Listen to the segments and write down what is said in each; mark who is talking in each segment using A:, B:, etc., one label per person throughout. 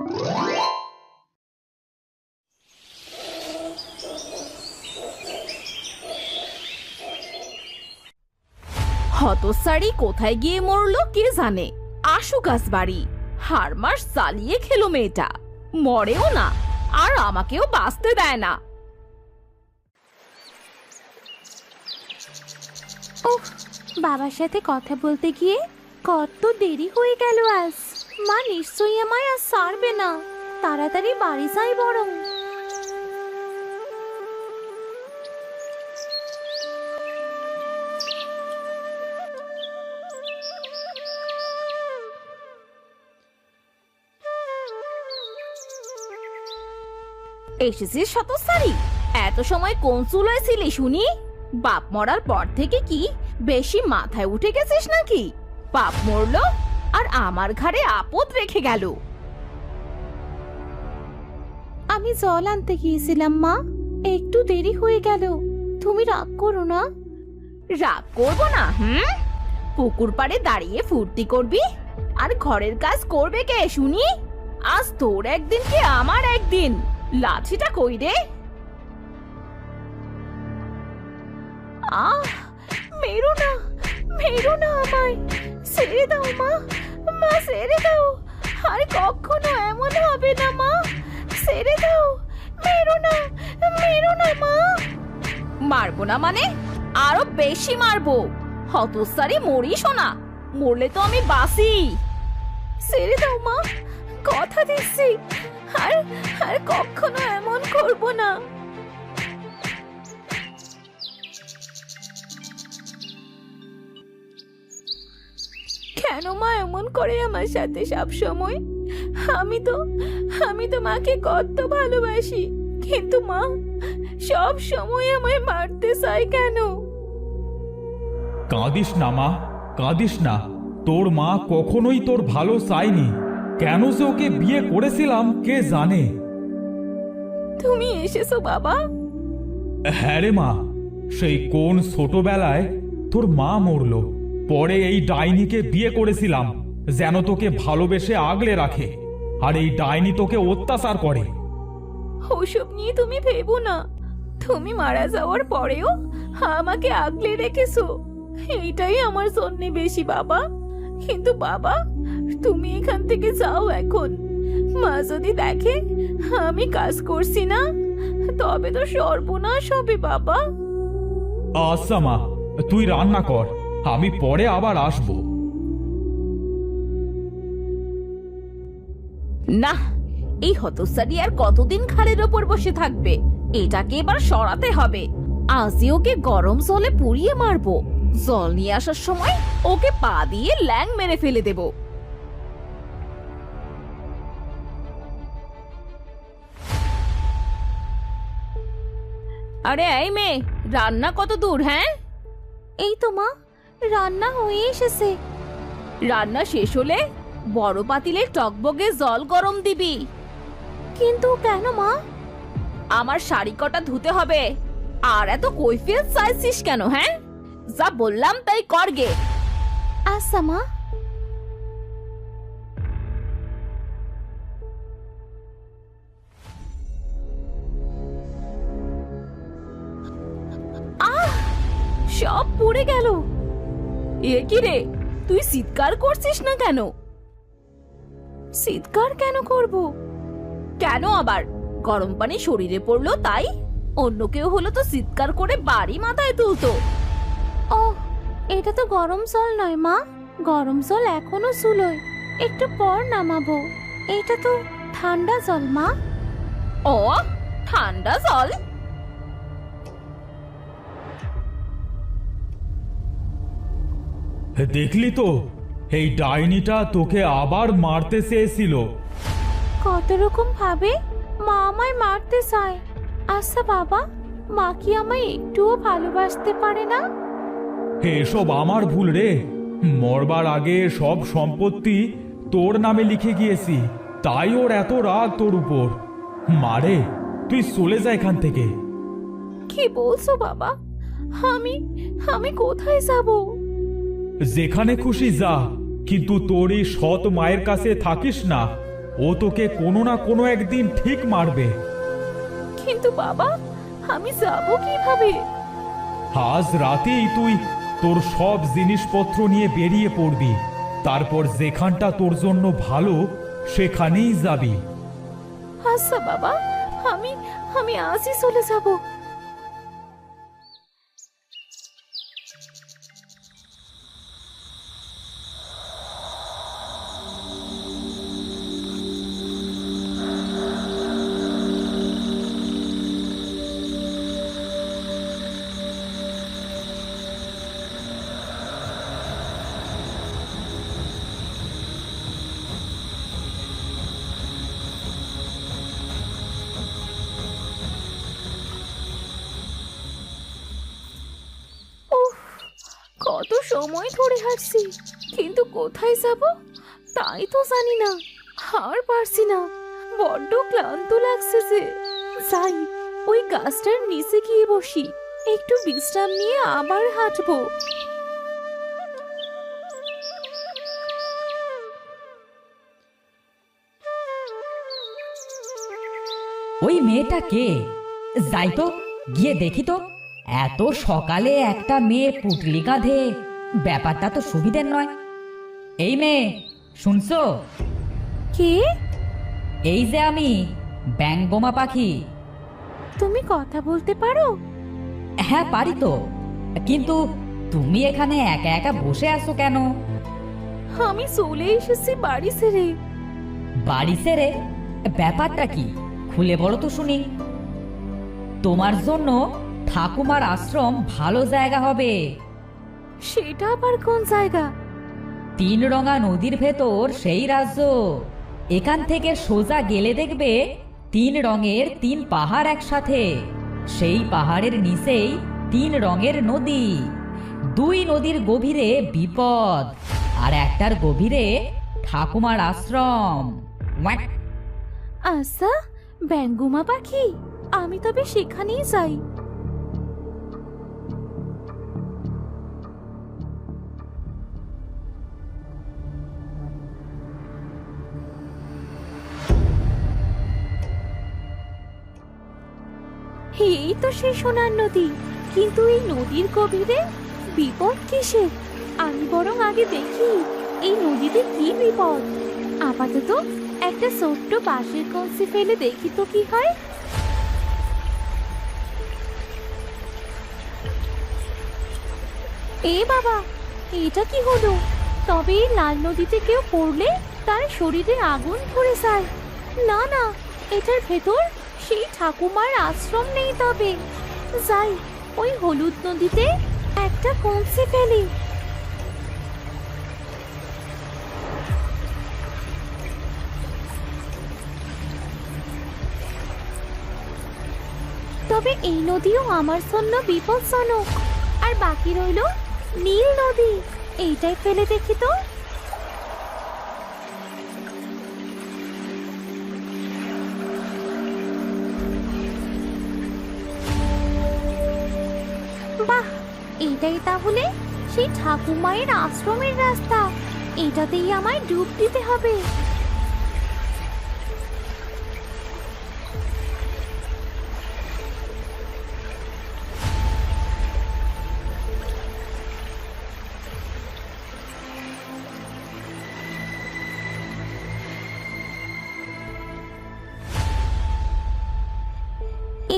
A: হতসারি কোথায় গিয়ে মরলো কে জানে? আশু গাছ বাড়ি। হার মাস চালিয়ে খেলো মেয়েটা। মরেও না, আর আমাকেও বাঁচতে দেয় না।
B: ওহ, বাবার সাথে কথা বলতে গিয়ে কত দেরি হয়ে গেল আজ। মা নিশ্চয়ই আমায় আর সারবে না। তাড়াতাড়ি বাড়ি যাই বরং।
A: এসেছিস শতসারি এত সময় কোন চুলোয় শুনি? বাপ মরার পর থেকে কি বেশি মাথায় উঠে গেছিস নাকি? বাপ মরলো? আর আমার ঘাড়ে আপদ রেখে গেল।
B: আমি জল আনতে গিয়েছিলাম, মা। একটু দেরি হয়ে গেল। তুমি রাগ করো না।
A: রাগ করব না, হুম? পুকুর পাড়ে দাঁড়িয়ে ফুর্তি করবি? আর ঘরের কাজ করবে কে, শুনি? আজ তোর একদিন কি আমার একদিন। লাঠিটা কই রে?
B: আহ, মেরো না মেরো না আমায়। ছেড়ে দাও, মা। মা, ছেড়ে দাও। আর কখনো এমন হবে না, মা। ছেড়ে দাও। মেরো না মেরো না, মা।
A: মারবো না মানে? আরও বেশি মারবো। হতসারি মরিস না। মরলে তো আমি বাসি
B: ছেড়ে দাও, মা। কথা দিচ্ছি। আর আর কখনো এমন করব না। কেন মা এমন করে আমার সাথে সব সময় আমি তো আমি তো মাকে কত ভালোবাসি কিন্তু মা সব সময় আমায় মারতে চায় কেন?
C: কাঁদিস না মা কাঁদিস না। তোর মা কখনোই তোর ভালো চায়নি। কেন যে ওকে বিয়ে করেছিলাম কে জানে?
B: তুমি এসেছ বাবা।
C: হ্যাঁ রে মা সেই কোন ছোটবেলায় তোর মা মরল। পরে এই ডাইনিকে বিয়ে করেছিলাম যেন তোকে ভালোবেসে আগলে রাখে আর এই ডাইনি তোকে অত্যাচার করে।
B: ওসব নিয়ে তুমি ভেবো না। তুমি মারা যাওয়ার পরেও আমাকে আগলে রেখেছো। এইটাই আমার জন্য বেশি বাবা। কিন্তু বাবা তুমি এখান থেকে যাও এখন। মা যদি দেখে আমি কাজ করছি না তবে তো সর্বনাশ হবে বাবা।
C: আচ্ছা মা তুই রান্না কর। আমি পরে আবার আসব।
A: না এই হতসারি আর কতদিন ঘাড়ের ওপর বসে থাকবে? এটাকে এবার সরাতে হবে। আজই ওকে গরম জলে পুড়িয়ে মারবো। জল নিয়ে আসার সময় ওকে পা দিয়ে ল্যাং মেরে ফেলে দেব। আরে এই মেয়ে রান্না কত দূর হ্যাঁ?
B: এই তো মা। রান্না হয়ে এসেছে।
A: রান্না শেষ হলে বড় পাতিলে টকবগে জল গরম দিবি।
B: কিন্তু কেন মা?
A: আমার শাড়ি কটা ধুতে হবে। আর এত কৈফিয়ত চাইছিস কেন হ্যাঁ? যা বললাম তাই করগে
B: আচ্ছা মা।
A: সব পুড়ে গেল। এ কি রে? তুই চিৎকার করছিস না কেন?
B: চিৎকার কেন করব?
A: কেন আবার? গরম পানি শরীরে পড়ল তাই? অন্য কেউ হলো তো চিৎকার করে বাড়ি মাথায় তুলতো।
B: ও এটা তো গরম জল নয় মা। গরম জল এখনও চুলোয়। একটু পর নামাবো। এটা তো ঠান্ডা জল মা।
A: ও ঠান্ডা জল?
C: দেখলি তো এই ডাইনিটা তোকে আবার মারতে চেয়েছিল।
B: কত রকম ভাবে মা আমায় মারতে চায়। আচ্ছা বাবা মা কি আমায় একটুও ভালোবাসতে পারে না?
C: এসব আমার ভুল রে। মরবার আগে সব সম্পত্তি তোর নামে লিখে গিয়েছি তাই ওর এত রাগ তোর উপর। মারে তুই চলে যা এখান থেকে।
B: কি বলছো বাবা? আমি আমি কোথায় যাব?
C: যেখানে খুশি যা কিন্তু তোর এই সৎ মায়ের কাছে থাকিস না। ও তোকে কোনো না কোনো একদিন ঠিক মারবে।
B: কিন্তু বাবা আমি যাব কীভাবে?
C: আজ রাতেই তুই তোর সব জিনিসপত্র নিয়ে বেরিয়ে পড়বি। তারপর যেখানটা তোর জন্য ভালো সেখানেই যাবি।
B: আচ্ছা বাবা আমি আমি আজই চলে যাব। কত সময় ধরে হাঁটছি, কিন্তু কোথায় যাব? তাই তো জানি না, আর পারছি না। বড্ড ক্লান্ত লাগছে যে। যাই, ওই গাছটার নিচে গিয়ে বসি, একটু বিশ্রাম নিয়ে আবার হাঁটবো।
D: ওই মেয়েটা কে? যাই তো, গিয়ে দেখি তো। এত সকালে একটা মেয়ে পুটলি কাঁধে। ব্যাপারটা তো সুবিধের নয়। এই মেয়ে শুনছো?
B: কি?
D: এই যে আমি ব্যাঙ্গমা পাখি।
B: তুমি কথা বলতে পারো?
D: হ্যাঁ পারি তো। কিন্তু তুমি এখানে একা একা বসে আছো কেন?
B: আমি চলে এসেছি বাড়ি ছেড়ে।
D: বাড়ি সেরে ব্যাপারটা কি? খুলে বলো তো শুনি। তোমার জন্য ঠাকুমার আশ্রম ভালো জায়গা হবে।
B: সেটা আবার কোন জায়গা?
D: তিন রঙা নদীর ভেতর সেই রাজ্য। এখান থেকে সোজা গেলে দেখবে তিন রঙের তিন পাহাড় একসাথে। সেই পাহাড়ের নিচেই তিন রঙের নদী। দুই নদীর গভীরে বিপদ আর একটার গভীরে ঠাকুমার আশ্রম।
B: আচ্ছা ব্যাঙ্গুমা পাখি আমি তবে সেখানেই যাই। এই তো সেই সোনার নদী। কিন্তু এই নদীর গভীরে বিপদ কিসের? আমি বরং আগে দেখি, এই নদীতে কি বিপদ? আপাতত একটা ছোট্ট বাঁশের কঞ্চি ফেলে দেখি তো কি হয়। এ বাবা, এটা কি হলো? তবে এই লাল নদীতে কেউ পড়লে তার শরীরে আগুন ধরে যায়। না না, এটার ভেতর সেই ঠাকুমার আশ্রম নেই তবে। যাই, ওই হলুদ নদীতে একটা কঞ্চি ফেলি। তবে এই নদীও আমার জন্য বিপজ্জনক, আর বাকি রইল নীল নদী। এইটাই ফেলে দেখি তো। এইটাই তাহলে? সেই ঠাকুমায়ের আশ্রমের রাস্তা। এটাতেই আমায় ডুব দিতে হবে।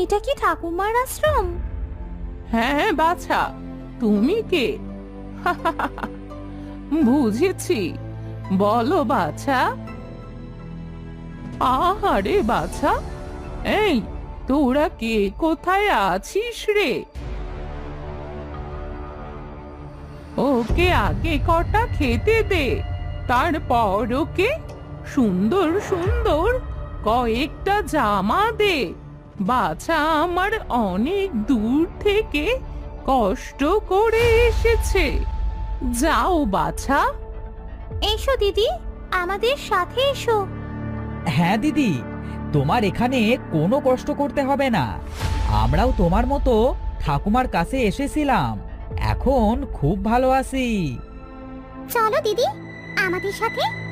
B: এটা কি ঠাকুমার আশ্রম?
E: হ্যাঁ বাছা। তুমি কে? বুঝেছি। বলো বাছা। আহারে বাছা। এই, তোরা কে? কোথায় আছিস রে? ওকে আগে কটা খেতে দে। তারপর ওকে সুন্দর সুন্দর কয়েকটা জামা দে। বাছা আমার অনেক দূর থেকে কষ্ট করে এসেছে। যাও বাছা।
B: এসো দিদি। আমাদের সাথে এসো।
D: হ্যাঁ দিদি। তোমার এখানে কোনো কষ্ট করতে হবে না। আমরাও তোমার মতো ঠাকুমার কাছে এসেছিলাম। এখন খুব ভালো আছি।
F: চলো দিদি। আমাদের সাথে